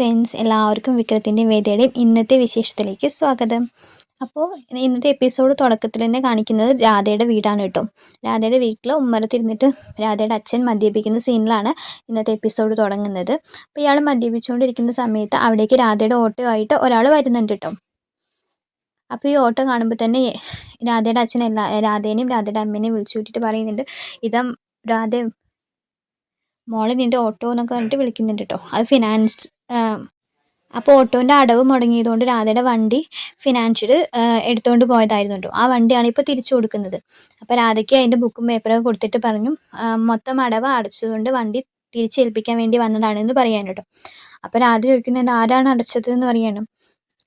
Friends എല്ലാവർക്കും വിക്രത്തിന്റെയും വേദയുടെയും ഇന്നത്തെ വിശേഷത്തിലേക്ക് സ്വാഗതം. അപ്പോൾ ഇന്നത്തെ എപ്പിസോഡ് തുടക്കത്തിൽ തന്നെ കാണിക്കുന്നത് രാധയുടെ വീടാണ് കേട്ടോ. രാധയുടെ വീട്ടിൽ ഉമ്മറത്തിരുന്നിട്ട് രാധയുടെ അച്ഛൻ മദ്യപിക്കുന്ന സീനിലാണ് ഇന്നത്തെ എപ്പിസോഡ് തുടങ്ങുന്നത്. അപ്പോൾ ഇയാൾ മദ്യപിച്ചുകൊണ്ടിരിക്കുന്ന സമയത്ത് അവിടേക്ക് രാധയുടെ ഓട്ടോ ആയിട്ട് ഒരാൾ വരുന്നുണ്ട് കേട്ടോ. അപ്പോൾ ഈ ഓട്ടോ കാണുമ്പോൾ തന്നെ രാധയുടെ അച്ഛൻ എല്ലാ രാധേനെയും രാധയുടെ അമ്മേനെയും വിളിച്ചു കൂട്ടിയിട്ട് പറയുന്നുണ്ട് ഇതാ രാധ മോളെ നിന്റെ ഓട്ടോ എന്നൊക്കെ പറഞ്ഞിട്ട് വിളിക്കുന്നുണ്ട് കേട്ടോ. അത് ഫിനാൻസ് അപ്പോൾ ഓട്ടോന്റെ അടവ് മുടങ്ങിയതുകൊണ്ട് രാധയുടെ വണ്ടി ഫിനാൻഷ്യൽ എടുത്തുകൊണ്ട് പോയതായിരുന്നു കേട്ടോ ആ വണ്ടിയാണ് ഇപ്പോൾ തിരിച്ചു കൊടുക്കുന്നത്. അപ്പോൾ രാധയ്ക്ക് അതിന്റെ ബുക്കും പേപ്പറൊക്കെ കൊടുത്തിട്ട് പറഞ്ഞു മൊത്തം അടവ് അടച്ചതുകൊണ്ട് വണ്ടി തിരിച്ചേൽപ്പിക്കാൻ വേണ്ടി വന്നതാണെന്ന് പറയാൻ കേട്ടോ. അപ്പോൾ രാധ ചോദിക്കുന്നുണ്ട് ആരാണ് അടച്ചത് എന്ന് പറയണം?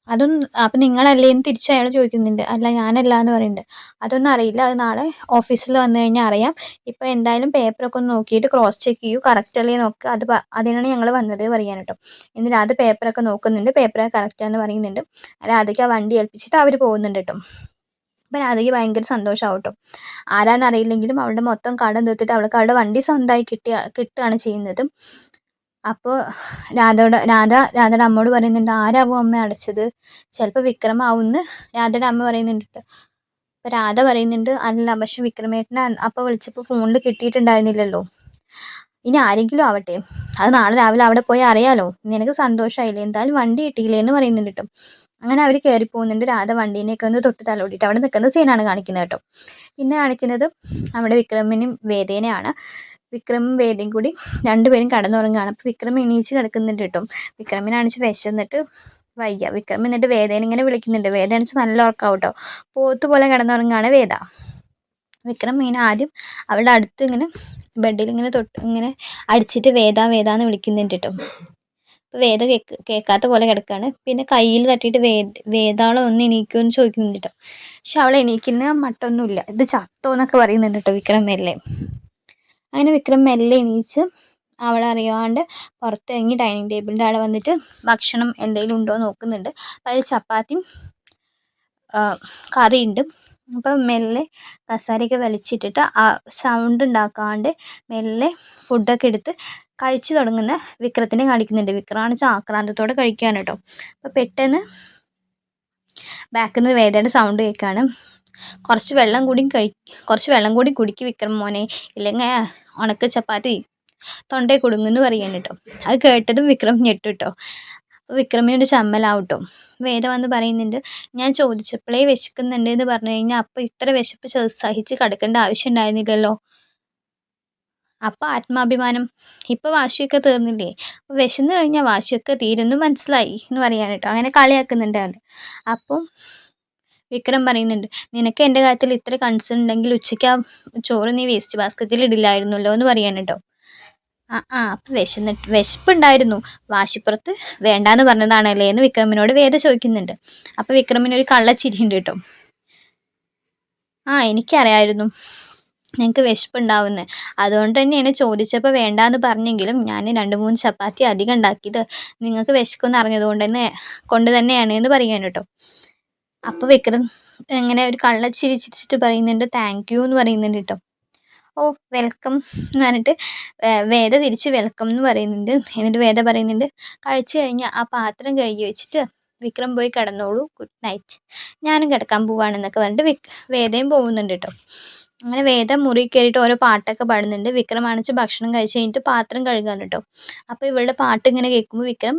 അതൊന്നും അപ്പം നിങ്ങളല്ലേ എന്ന് തിരിച്ച് അയാൾ ചോദിക്കുന്നുണ്ട്. അല്ല ഞാനല്ല എന്ന് പറയുന്നുണ്ട്. അതൊന്നും അറിയില്ല. അത് നാളെ ഓഫീസിൽ വന്നു കഴിഞ്ഞാൽ അറിയാം. ഇപ്പോൾ എന്തായാലും പേപ്പറൊക്കെ ഒന്ന് നോക്കിയിട്ട് ക്രോസ് ചെക്ക് ചെയ്യൂ. കറക്റ്റ് അല്ലേ നോക്കുക അത് അതിനാണ് ഞങ്ങൾ വന്നത് പറയാൻ കേട്ടോ. എന്നിട്ട് അത് പേപ്പറൊക്കെ നോക്കുന്നുണ്ട്. പേപ്പർ കറക്റ്റാന്ന് പറയുന്നുണ്ട്. രാധയ്ക്ക് ആ വണ്ടി ഏൽപ്പിച്ചിട്ട് അവർ പോകുന്നുണ്ട് കേട്ടോ. അപ്പം രാധയ്ക്ക് ഭയങ്കര സന്തോഷമാവും കേട്ടോ. ആരാന്നറിയില്ലെങ്കിലും അവളുടെ മൊത്തം കടം തീർത്തിട്ട് അവൾക്ക് അവളുടെ വണ്ടി സ്വന്തമായി കിട്ടിയ കിട്ടുകയാണ് ചെയ്യുന്നത്. അപ്പോൾ രാധയോട് രാധ രാധയുടെ അമ്മയോട് പറയുന്നുണ്ട് ആരാവും അമ്മ അടച്ചത്? ചിലപ്പോൾ വിക്രമാവുമെന്ന് രാധയുടെ അമ്മ പറയുന്നുണ്ട് അപ്പോൾ രാധ പറയുന്നുണ്ട് അല്ല പക്ഷെ വിക്രമേട്ടനെ അപ്പോൾ വിളിച്ചപ്പോൾ ഫോണിൽ കിട്ടിയിട്ടുണ്ടായിരുന്നില്ലല്ലോ. ഇനി ആരെങ്കിലും ആവട്ടെ. അത് നാളെ രാവിലെ അവിടെ പോയി അറിയാലോ. നിനക്ക് സന്തോഷമായില്ലേ എന്തായാലും വണ്ടി കിട്ടിയില്ലേ? എന്ന് പറയുന്നുണ്ട് കേട്ടോ അങ്ങനെ അവർ കയറി പോകുന്നുണ്ട്. രാധ വണ്ടീനെയൊക്കെ ഒന്ന് തൊട്ട് തലോടിയിട്ട് അവിടെ നിൽക്കുന്ന സീനാണ് കാണിക്കുന്നത് കേട്ടോ പിന്നെ കാണിക്കുന്നത് നമ്മുടെ വിക്രമിനും വേദേനെയാണ്. വിക്രമും വേദയും കൂടി രണ്ടുപേരും കടന്നുറങ്ങുകയാണ്. അപ്പോൾ വിക്രം എണീച്ച് കിടക്കുന്നുണ്ട് കേട്ടോ. വിക്രമിനാണിച്ച് വിശന്നിട്ട് വയ്യ. വിക്രം എന്നിട്ട് വേദേനെ ഇങ്ങനെ വിളിക്കുന്നുണ്ട്. വേദ അണിച്ച് നല്ല ഉറക്കാവും കേട്ടോ. പോത്ത് പോലെ കിടന്നുറങ്ങുകയാണ് വേദ. വിക്രം ഇങ്ങനെ ആദ്യം അവളുടെ അടുത്ത് ഇങ്ങനെ ബെഡിൽ ഇങ്ങനെ തൊട്ട് ഇങ്ങനെ അടിച്ചിട്ട് വേദ വേദ എന്ന് വിളിക്കുന്നുണ്ട് കേട്ടോ. അപ്പോൾ വേദ കേക്ക് കേൾക്കാത്ത പോലെ കിടക്കുകയാണ്. പിന്നെ കയ്യിൽ തട്ടിയിട്ട് വേ വേദാളം ഒന്ന് എണീക്കുമെന്ന് ചോദിക്കുന്നുണ്ട് കേട്ടോ. പക്ഷെ അവളെ എണീക്കുന്ന മട്ടൊന്നുമില്ല. ഇത് ചത്തോ എന്നൊക്കെ പറയുന്നുണ്ട് കേട്ടോ വിക്രം മെല്ലെ അങ്ങനെ വിക്രം മെല്ലെ എണീച്ച് അവളറിയാണ്ട് പുറത്തിറങ്ങി ഡൈനിങ് ടേബിളിന്റെ അവിടെ വന്നിട്ട് ഭക്ഷണം എന്തെങ്കിലും ഉണ്ടോ നോക്കുന്നുണ്ട്. അതിൽ ചപ്പാത്തിയും കറിയുണ്ട്. അപ്പം മെല്ലെ കസാരയൊക്കെ വലിച്ചിട്ടിട്ട് ആ സൗണ്ട് ഉണ്ടാക്കാണ്ട് മെല്ലെ ഫുഡൊക്കെ എടുത്ത് കഴിച്ചു തുടങ്ങുന്ന വിക്രത്തിനെ കാണിക്കുന്നുണ്ട്. വിക്രമാണ് ആക്രാന്തത്തോടെ കഴിക്കുകയാണ് കേട്ടോ. അപ്പോൾ പെട്ടെന്ന് ബാക്കിൽ നിന്ന് വേദയുടെ സൗണ്ട് കേൾക്കുകയാണ് കുറച്ച് വെള്ളം കൂടി കഴി കുറച്ച് വെള്ളം കൂടി കുടിക്കും വിക്രം മോനെ. ഇല്ലെങ്കിൽ ഉണക്ക ചപ്പാത്തി തൊണ്ടയിൽ കൊടുങ്ങുന്നു പറയാൻ കേട്ടോ. അത് കേട്ടതും വിക്രം ഞെട്ടു കേട്ടോ. വിക്രമിനൊരു ചമ്മലാവട്ടോ വേദ വന്ന് പറയുന്നുണ്ട് ഞാൻ ചോദിച്ചപ്പോഴേ വിശക്കുന്നുണ്ട് എന്ന് പറഞ്ഞു കഴിഞ്ഞാൽ അപ്പോൾ ഇത്ര വിശപ്പ് സഹിച്ച് കിടക്കേണ്ട ആവശ്യം ഉണ്ടായിരുന്നില്ലല്ലോ. അപ്പോൾ ആത്മാഭിമാനം. ഇപ്പം വാശിയൊക്കെ തീർന്നില്ലേ? അപ്പോൾ വിശന്നു കഴിഞ്ഞാൽ വാശിയൊക്കെ തീരുന്നു മനസ്സിലായി എന്ന് പറയാൻ കേട്ടോ. അങ്ങനെ കളിയാക്കുന്നുണ്ട് അപ്പം വിക്രം പറയുന്നുണ്ട് നിനക്ക് എന്റെ കാര്യത്തിൽ ഇത്ര കൺസേൺ ഉണ്ടെങ്കിൽ ഉച്ചയ്ക്ക് ആ ചോറ് നീ വേസ്റ്റ് ബാസ്ക്കറ്റിൽ ഇടില്ലായിരുന്നല്ലോ എന്ന് പറയാൻ കേട്ടോ ആ ആ അപ്പം വിശന്നിട്ട് വിശപ്പുണ്ടായിരുന്നു. വാശിപ്പുറത്ത് വേണ്ടാന്ന് പറഞ്ഞതാണല്ലേ? എന്ന് വിക്രമിനോട് വേദ ചോദിക്കുന്നുണ്ട്. അപ്പോൾ വിക്രമിനൊരു കള്ളച്ചിരിയുണ്ട് കേട്ടോ ആ എനിക്കറിയായിരുന്നു ഞങ്ങൾക്ക് വിശപ്പുണ്ടാവുന്നത് അതുകൊണ്ട് തന്നെയാണ് ചോദിച്ചപ്പോൾ വേണ്ടാന്ന് പറഞ്ഞെങ്കിലും ഞാൻ രണ്ട് മൂന്ന് ചപ്പാത്തി അധികം ഉണ്ടാക്കിയത്. നിങ്ങൾക്ക് വിശക്കുമെന്ന് അറിഞ്ഞതുകൊണ്ട് തന്നെ കൊണ്ട് തന്നെയാണ് എന്ന് പറയാൻ കേട്ടോ അപ്പോൾ വിക്രം ഇങ്ങനെ ഒരു കള്ള ചിരിച്ചിട്ട് പറയുന്നുണ്ട് താങ്ക് യു എന്ന് പറയുന്നുണ്ട് കേട്ടോ. ഓ വെൽക്കം എന്ന് പറഞ്ഞിട്ട് വേദ തിരിച്ച് വെൽക്കം എന്ന് പറയുന്നുണ്ട്. എന്നിട്ട് വേദ പറയുന്നുണ്ട് കഴിച്ചു കഴിഞ്ഞാൽ ആ പാത്രം കഴുകി വെച്ചിട്ട് വിക്രം പോയി കിടന്നോളൂ. ഗുഡ് നൈറ്റ് ഞാനും കിടക്കാൻ പോവാണെന്നൊക്കെ പറഞ്ഞിട്ട് വിക് വേദയും പോകുന്നുണ്ട് കേട്ടോ. അങ്ങനെ വേദ മുറി കയറിയിട്ട് ഓരോ പാട്ടൊക്കെ പാടുന്നുണ്ട്. വിക്രം അണിച്ച് ഭക്ഷണം കഴിച്ച് കഴിഞ്ഞിട്ട് പാത്രം കഴുകാൻ കേട്ടോ. അപ്പോൾ ഇവളുടെ പാട്ട് ഇങ്ങനെ കേൾക്കുമ്പോൾ വിക്രം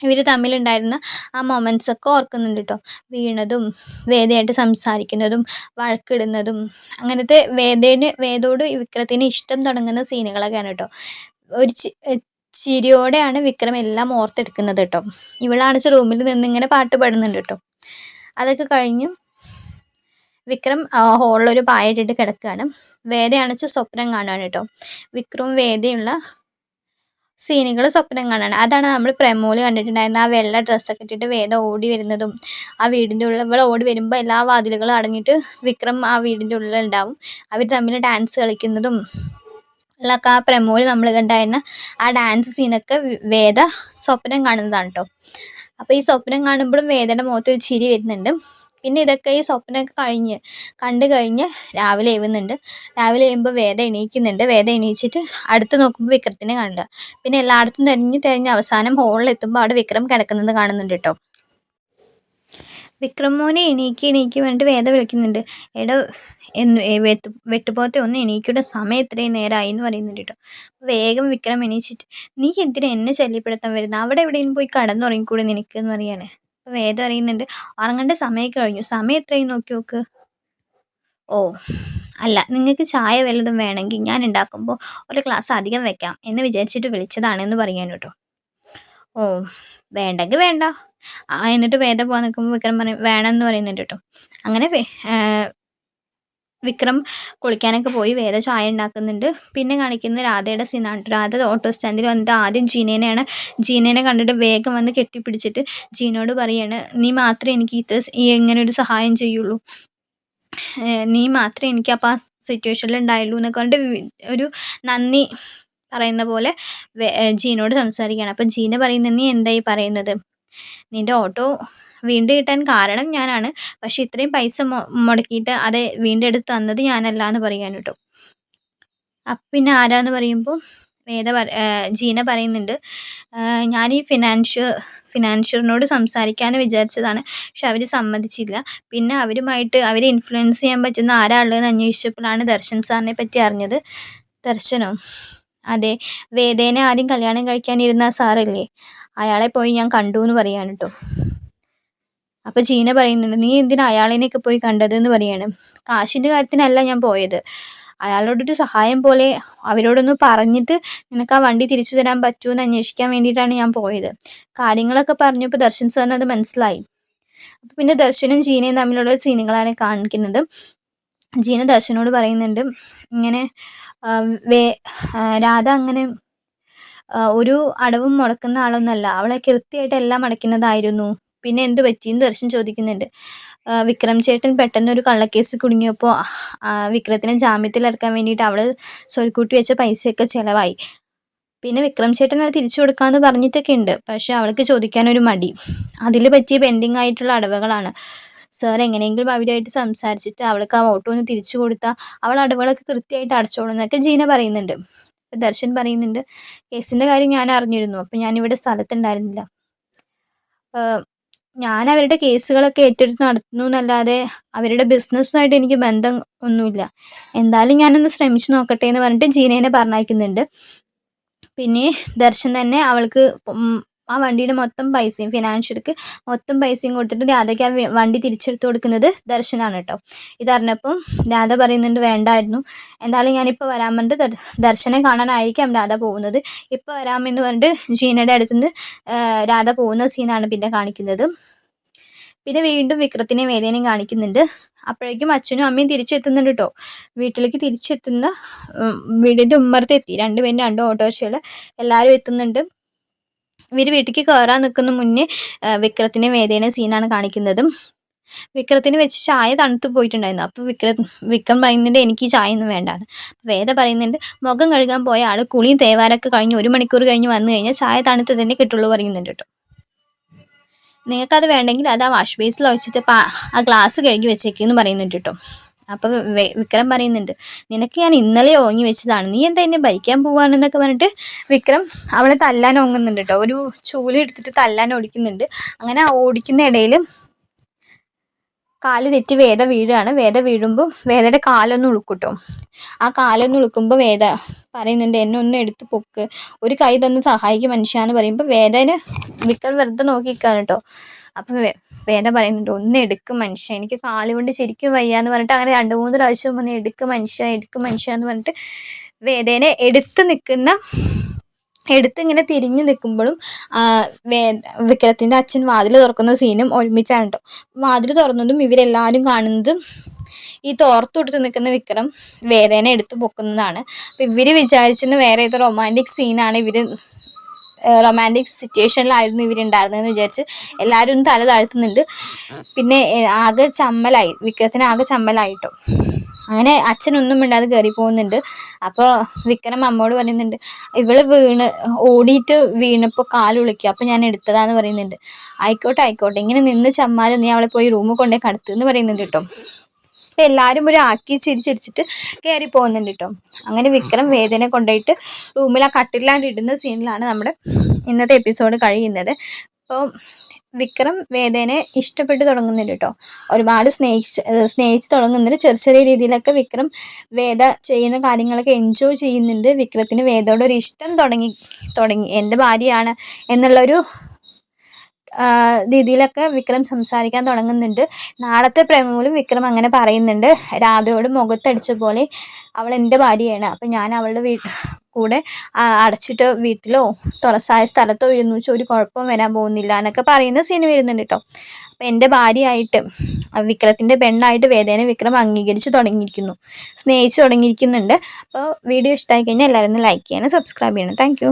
ഇവർ തമ്മിലുണ്ടായിരുന്ന ആ മൊമെന്റ്സ് ഒക്കെ ഓർക്കുന്നുണ്ട് കേട്ടോ വീണതും വേദയായിട്ട് സംസാരിക്കുന്നതും വഴക്കിടുന്നതും അങ്ങനത്തെ വേദേന് വേദോട് വിക്രത്തിന് ഇഷ്ടം തുടങ്ങുന്ന സീനുകളൊക്കെയാണ് കേട്ടോ ഒരു ചിരിയോടെയാണ് വിക്രം എല്ലാം ഓർത്തെടുക്കുന്നത് കേട്ടോ ഇവളാണിച്ച് റൂമിൽ നിന്ന് ഇങ്ങനെ പാട്ട് പാടുന്നുണ്ട് കേട്ടോ അതൊക്കെ കഴിഞ്ഞു വിക്രം ഹോളിലൊരു പായിട്ടിട്ട് കിടക്കുകയാണ് വേദയാണിച്ച് സ്വപ്നം കാണുകയാണ് കേട്ടോ വിക്രവും വേദയുള്ള സീനുകൾ സ്വപ്നം കാണാണ് അതാണ് നമ്മൾ പ്രമോൽ കണ്ടിട്ടുണ്ടായിരുന്ന ആ വെള്ള ഡ്രസ്സൊക്കെ ഇട്ടിട്ട് വേദ ഓടി വരുന്നതും ആ വീടിന്റെ ഉള്ളിൽ ഇവിടെ ഓടി വരുമ്പോൾ എല്ലാ വാതിലുകളും അടഞ്ഞിട്ട് വിക്രം ആ വീടിന്റെ ഉള്ളിൽ ഉണ്ടാവും. അവർ തമ്മിൽ ഡാൻസ് കളിക്കുന്നതും ഉള്ളൊക്കെ ആ പ്രമോൽ നമ്മൾ കണ്ടായിരുന്ന ആ ഡാൻസ് സീനൊക്കെ വേദ സ്വപ്നം കാണുന്നതാണ് കേട്ടോ അപ്പോൾ ഈ സ്വപ്നം കാണുമ്പോഴും വേദയുടെ മുഖത്ത് ഒരു ചിരി വരുന്നുണ്ട്. പിന്നെ ഇതൊക്കെ ഈ സ്വപ്നമൊക്കെ കഴിഞ്ഞ് കണ്ടു കഴിഞ്ഞ് രാവിലെ എഴുന്നുണ്ട്. രാവിലെ എഴുമ്പോൾ വേദ എണീക്കുന്നുണ്ട്. വേദ എണീച്ചിട്ട് അടുത്ത് നോക്കുമ്പോൾ വിക്രത്തിനെ കണ്ട പിന്നെ എല്ലായിടത്തും തിരഞ്ഞ് തിരഞ്ഞ് അവസാനം ഹോളിൽ എത്തുമ്പോൾ അവിടെ വിക്രം കിടക്കുന്നത് കാണുന്നുണ്ട് കേട്ടോ. വിക്രം മോനെ എണീക്കി എണീക്കി വേണ്ടി വേദ വിളിക്കുന്നുണ്ട്. എടോ എന്ന് വെട്ടു വെട്ടുപോത്തെ ഒന്ന് എണീക്കയുടെ സമയം ഇത്രയും നേരമായി എന്ന് പറയുന്നുണ്ട് കേട്ടോ. വേഗം വിക്രം എണീച്ചിട്ട് നീ എന്തിനാ എന്നെ ശല്യപ്പെടുത്താൻ വരുന്നത് അവിടെ എവിടെയും പോയി കടന്നുറങ്ങിക്കൂടെ നിനക്ക്? എന്ന് പറയാണ്. അപ്പോൾ വേദം അറിയുന്നുണ്ട്. ഉറങ്ങേണ്ട സമയം കഴിഞ്ഞു. സമയം എത്രയും നോക്കി നോക്ക്. ഓ അല്ല നിങ്ങൾക്ക് ചായ വല്ലതും വേണമെങ്കിൽ ഞാൻ ഉണ്ടാക്കുമ്പോൾ ഒരു ക്ലാസ് അധികം വെക്കാം എന്ന് വിചാരിച്ചിട്ട് വിളിച്ചതാണ് എന്ന് പറയാൻ കേട്ടോ. ഓ വേണ്ടെങ്കിൽ വേണ്ട. ആ എന്നിട്ട് വേദം പോകാൻ നിൽക്കുമ്പോൾ വിക്രം പറയും വേണമെന്ന് പറയുന്നുണ്ട് കേട്ടോ. അങ്ങനെ വിക്രം കുളിക്കാനൊക്കെ പോയി വേദ ചായ ഉണ്ടാക്കുന്നുണ്ട്. പിന്നെ കാണിക്കുന്നത് രാധയുടെ സീനാണ് രാധ ഓട്ടോ സ്റ്റാൻഡിൽ വന്നിട്ട് ആദ്യം ജീനേനെയാണ് ജീനേനെ കണ്ടിട്ട് വേഗം വന്ന് കെട്ടിപ്പിടിച്ചിട്ട് ജീനോട് പറയാണ് നീ മാത്രമേ എനിക്ക് ഇത് ഇങ്ങനെ ഒരു സഹായം ചെയ്യുള്ളൂ. നീ മാത്രമേ എനിക്ക് അപ്പോൾ ആ സിറ്റുവേഷനിൽ ഉണ്ടായുള്ളൂ എന്നൊക്കെ പറഞ്ഞിട്ട് ഒരു നന്ദി പറയുന്ന പോലെ ജീനോട് സംസാരിക്കുകയാണ്. അപ്പം ജീന പറയുന്നത് നീ എന്തായി പറയുന്നത്? നിന്റെ ഓട്ടോ വീണ്ടും കിട്ടാൻ കാരണം ഞാനാണ്. പക്ഷെ ഇത്രയും പൈസ മുടക്കിയിട്ട് അത് വീണ്ടും എടുത്ത് തന്നത് ഞാനല്ല എന്ന് പറയാൻ കേട്ടോ. അപ്പം പിന്നെ ആരാന്ന് പറയുമ്പോൾ വേദ ജീന പറയുന്നുണ്ട്. ഞാൻ ഈ ഫിനാൻഷ്യ ഫിനാൻഷ്യറിനോട് സംസാരിക്കാമെന്ന് വിചാരിച്ചതാണ്. പക്ഷെ അവർ സമ്മതിച്ചില്ല. പിന്നെ അവരുമായിട്ട് അവരെ ഇൻഫ്ലുവൻസ് ചെയ്യാൻ പറ്റുന്ന ആരാ ഉള്ളതെന്ന് അന്വേഷിച്ചപ്പോഴാണ് ദർശൻ സാറിനെ പറ്റി അറിഞ്ഞത്. ദർശനോ? അതെ വേദേനെ ആദ്യം കല്യാണം കഴിക്കാനിരുന്ന സാറല്ലേ? അയാളെ പോയി ഞാൻ കണ്ടു എന്ന് പറയാൻ കേട്ടോ അപ്പോൾ ചീന പറയുന്നുണ്ട് നീ എന്തിനാ അയാളിനെയൊക്കെ പോയി കണ്ടതെന്ന് പറയാണ്. കാശിന്റെ കാര്യത്തിനല്ല ഞാൻ പോയത്. അയാളോടൊരു സഹായം പോലെ അവരോടൊന്ന് പറഞ്ഞിട്ട് നിനക്ക് ആ വണ്ടി തിരിച്ചു തരാൻ പറ്റുമോ എന്ന് അന്വേഷിക്കാൻ വേണ്ടിയിട്ടാണ് ഞാൻ പോയത്. കാര്യങ്ങളൊക്കെ പറഞ്ഞപ്പോൾ ദർശൻ സാറിന് അത് മനസ്സിലായി. അപ്പം പിന്നെ ദർശനും ജീനയും തമ്മിലുള്ള സീനുകളാണ് കാണിക്കുന്നത്. ജീന ദർശനോട് പറയുന്നുണ്ട് ഇങ്ങനെ വേ രാധ അങ്ങനെ ഒരു അടവും മുടക്കുന്ന ആളൊന്നല്ല. അവളെ കൃത്യമായിട്ട് എല്ലാം അടയ്ക്കുന്നതായിരുന്നു. പിന്നെ എന്ത് പറ്റിയെന്ന് ദർശൻ ചോദിക്കുന്നുണ്ട്. വിക്രം ചേട്ടൻ പെട്ടെന്ന് ഒരു കള്ളക്കേസ് കുടുങ്ങിയപ്പോൾ വിക്രത്തിനെ ജാമ്യത്തിൽ ഇറക്കാൻ വേണ്ടിയിട്ട് അവൾ സ്വരുക്കൂട്ടി വെച്ച പൈസയൊക്കെ ചിലവായി. പിന്നെ വിക്രം ചേട്ടൻ അത് തിരിച്ചു കൊടുക്കാമെന്ന് പറഞ്ഞിട്ടൊക്കെ ഉണ്ട് പക്ഷെ അവൾക്ക് ചോദിക്കാനൊരു മടി. അതിൽ പറ്റിയ പെൻഡിങ് ആയിട്ടുള്ള അടവുകളാണ്. സാർ എങ്ങനെയെങ്കിലും അവരുമായിട്ട് സംസാരിച്ചിട്ട് അവൾക്ക് ആ ഓട്ടോ ഒന്ന് തിരിച്ചു കൊടുത്താൽ അവൾ അടവുകളൊക്കെ കൃത്യമായിട്ട് അടച്ചോളും എന്നൊക്കെ ജീന പറയുന്നുണ്ട്. ദർശൻ പറയുന്നുണ്ട് കേസിന്റെ കാര്യം ഞാൻ അറിഞ്ഞിരുന്നു അപ്പം ഞാനിവിടെ സ്ഥലത്തുണ്ടായിരുന്നില്ല. ഞാൻ അവരുടെ കേസുകളൊക്കെ ഏറ്റെടുത്ത് നടത്തുന്നു എന്നല്ലാതെ അവരുടെ ബിസിനസ്സുമായിട്ട് എനിക്ക് ബന്ധം ഒന്നുമില്ല. എന്തായാലും ഞാനൊന്ന് ശ്രമിച്ചു നോക്കട്ടെ എന്ന് പറഞ്ഞിട്ട് ജീനേനെ പറഞ്ഞയക്കുന്നുണ്ട്. പിന്നെ ദർശൻ തന്നെ അവൾക്ക് ആ വണ്ടിയുടെ മൊത്തം പൈസയും ഫിനാൻഷ്യർക്ക് മൊത്തം പൈസയും കൊടുത്തിട്ട് രാധയ്ക്ക് ആ വണ്ടി തിരിച്ചെടുത്ത് കൊടുക്കുന്നത് ദർശനാണ് കേട്ടോ ഇതറിഞ്ഞപ്പം രാധ പറയുന്നുണ്ട് വേണ്ടായിരുന്നു. എന്തായാലും ഞാനിപ്പോൾ വരാൻ പറഞ്ഞിട്ട് ദർശനം കാണാനായിരിക്കാം രാധ പോകുന്നത്. ഇപ്പോൾ വരാമെന്ന് പറഞ്ഞിട്ട് ജീനയുടെ അടുത്തുനിന്ന് രാധ പോകുന്ന സീനാണ് പിന്നെ കാണിക്കുന്നത്. പിന്നെ വീണ്ടും വിക്രത്തിനെ വേദനയും കാണിക്കുന്നുണ്ട്. അപ്പോഴേക്കും അച്ഛനും അമ്മയും തിരിച്ചെത്തുന്നുണ്ട് കേട്ടോ വീട്ടിലേക്ക് തിരിച്ചെത്തുന്ന വീടിന്റെ ഉമ്മർത്തെത്തി രണ്ടുപേരും രണ്ട് ഓട്ടോറിക്ഷയിൽ എല്ലാവരും എത്തുന്നുണ്ട്. ഇവർ വീട്ടിലേക്ക് കയറാൻ നിൽക്കുന്ന മുന്നേ വിക്രത്തിനെ വേദന സീനാണ് കാണിക്കുന്നത്. വിക്രത്തിന് വെച്ച് ചായ തണുത്ത് പോയിട്ടുണ്ടായിരുന്നു. അപ്പോൾ വിക്ര വിക്രം പറയുന്നുണ്ട് എനിക്ക് ചായ ഒന്നും വേണ്ടാന്ന്. വേദ പറയുന്നുണ്ട് മുഖം കഴുകാൻ പോയ ആൾ കുളിയും തേവാരൊക്കെ കഴിഞ്ഞ് ഒരു മണിക്കൂർ കഴിഞ്ഞ് വന്നു കഴിഞ്ഞാൽ ചായ തണുത്ത് തന്നെ കിട്ടുള്ളൂ പറയുന്നുണ്ട് കേട്ടോ. നിങ്ങൾക്കത് വേണ്ടെങ്കിൽ അത് ആ വാഷ് ബേസിൽ ഒഴിച്ചിട്ട് ആ ഗ്ലാസ് കഴുകി വെച്ചേക്കെന്ന് പറയുന്നുണ്ട് കേട്ടോ. അപ്പോൾ വിക്രം പറയുന്നുണ്ട് നിനക്ക് ഞാൻ ഇന്നലെ ഓങ്ങി വെച്ചതാണ്. നീ എന്താ എന്നെ ഭരിക്കാൻ പോവാണെന്നൊക്കെ പറഞ്ഞിട്ട് വിക്രം അവളെ തല്ലാൻ ഓങ്ങുന്നുണ്ട് കേട്ടോ ഒരു ചൂൽ എടുത്തിട്ട് തല്ലാൻ ഓടിക്കുന്നുണ്ട്. അങ്ങനെ ഓടിക്കുന്ന ഇടയിൽ കാൽ തെറ്റി വേദ വീഴാണ്. വേദ വീഴുമ്പോൾ വേദയുടെ കാലൊന്ന് ഉളുക്കൂട്ടോ ആ കാലൊന്ന് ഉളുക്കുമ്പോൾ വേദ പറയുന്നുണ്ട് എന്നെ ഒന്ന് എടുത്ത് പൊക്ക്. ഒരു കൈ തന്ന് സഹായിക്കും മനുഷ്യാന്ന് പറയുമ്പോൾ വേദനെ വിക്രം വെറുതെ നോക്കിക്കാണ് കേട്ടോ അപ്പം വേദ പറയുന്നുണ്ട് ഒന്ന് എടുക്കും മനുഷ്യ എനിക്ക് കാൽ കൊണ്ട് ശരിക്കും വയ്യാന്ന് പറഞ്ഞിട്ട് അങ്ങനെ രണ്ട് മൂന്ന് പ്രാവശ്യം ഒന്ന് എടുക്കും മനുഷ്യ എടുക്കും മനുഷ്യ എന്ന് പറഞ്ഞിട്ട് വേദേനെ എടുത്ത് നിൽക്കുന്ന എടുത്ത് ഇങ്ങനെ തിരിഞ്ഞു നിൽക്കുമ്പോഴും വേ വിക്രത്തിന്റെ അച്ഛൻ വാതിൽ തുറക്കുന്ന സീനും ഒരുമിച്ചാണ് കേട്ടോ വാതിൽ തുറന്നതും ഇവരെല്ലാവരും കാണുന്നതും ഈ തോർത്തു നിൽക്കുന്ന വിക്രം വേദന എടുത്ത് പൊക്കുന്നതാണ്. അപ്പം ഇവർ വിചാരിച്ചെന്ന് വേറെ ഏതോ റൊമാന്റിക് സീനാണ് ഇവർ റൊമാന്റിക് സിറ്റുവേഷനിലായിരുന്നു ഇവരുണ്ടായിരുന്നതെന്ന് വിചാരിച്ച് എല്ലാവരും തല താഴ്ത്തുന്നുണ്ട്. പിന്നെ ആകെ ചമ്മലായി. വിക്രത്തിന് ആകെ ചമ്മലായിട്ടോ. അങ്ങനെ അച്ഛനൊന്നും മിണ്ടാതെ കയറി പോകുന്നുണ്ട് അപ്പോൾ വിക്രം അമ്മോട് പറയുന്നുണ്ട് ഇവൾ വീണ് ഓടിയിട്ട് വീണപ്പോൾ കാൽ വിളിക്കുക അപ്പോൾ ഞാൻ എടുത്തതാന്ന് പറയുന്നുണ്ട്. ആയിക്കോട്ടെ ആയിക്കോട്ടെ. ഇങ്ങനെ നിന്ന് ചമ്മാതെ നീ അവളെ പോയി റൂമിൽ കൊണ്ടേ കടത്ത് എന്ന് പറയുന്നുണ്ട് കേട്ടോ. അപ്പം എല്ലാവരും ഒരു ആക്കി ചിരിച്ചിരിച്ചിട്ട് കയറി പോകുന്നുണ്ട് കേട്ടോ അങ്ങനെ വിക്രം വേദന കൊണ്ടുപോയിട്ട് റൂമിൽ ആ കട്ടിലാണ്ട് ഇടുന്ന സീനിലാണ് നമ്മുടെ ഇന്നത്തെ എപ്പിസോഡ് കഴിയുന്നത്. അപ്പോൾ വിക്രം വേദേനെ ഇഷ്ടപ്പെട്ട് തുടങ്ങുന്നുണ്ട് കേട്ടോ ഒരുപാട് സ്നേഹിച്ച് സ്നേഹിച്ച് തുടങ്ങുന്നുണ്ട്. ചെറിയ ചെറിയ രീതിയിലൊക്കെ വിക്രം വേദ ചെയ്യുന്ന കാര്യങ്ങളൊക്കെ എൻജോയ് ചെയ്യുന്നുണ്ട്. വിക്രത്തിന് വേദയോട് ഒരു ഇഷ്ടം തുടങ്ങി തുടങ്ങി എന്റെ ഭാര്യയാണ് എന്നുള്ളൊരു രീതിയിലൊക്കെ വിക്രം സംസാരിക്കാൻ തുടങ്ങുന്നുണ്ട്. നാളത്തെ പ്രേമമൂലം വിക്രം അങ്ങനെ പറയുന്നുണ്ട്. രാധയോട് മുഖത്തടിച്ച പോലെ അവൾ എന്റെ ഭാര്യയാണ്. അപ്പം ഞാൻ അവളുടെ വീ കൂടെ അടച്ചിട്ട് വീട്ടിലോ തുറസായ സ്ഥലത്തോ ഇരുന്നു വെച്ചാൽ ഒരു കുഴപ്പം വരാൻ പോകുന്നില്ല എന്നൊക്കെ പറയുന്ന സീൻ വരുന്നുണ്ട് കേട്ടോ അപ്പം എന്റെ ഭാര്യയായിട്ട് വിക്രത്തിന്റെ പെണ്ണായിട്ട് വേദേനെ വിക്രം അംഗീകരിച്ച് തുടങ്ങിയിരിക്കുന്നു. സ്നേഹിച്ച് തുടങ്ങിയിരിക്കുന്നുണ്ട്. അപ്പോൾ വീഡിയോ ഇഷ്ടമായി കഴിഞ്ഞാൽ എല്ലാവരും ലൈക്ക് ചെയ്യണം സബ്സ്ക്രൈബ് ചെയ്യണം താങ്ക്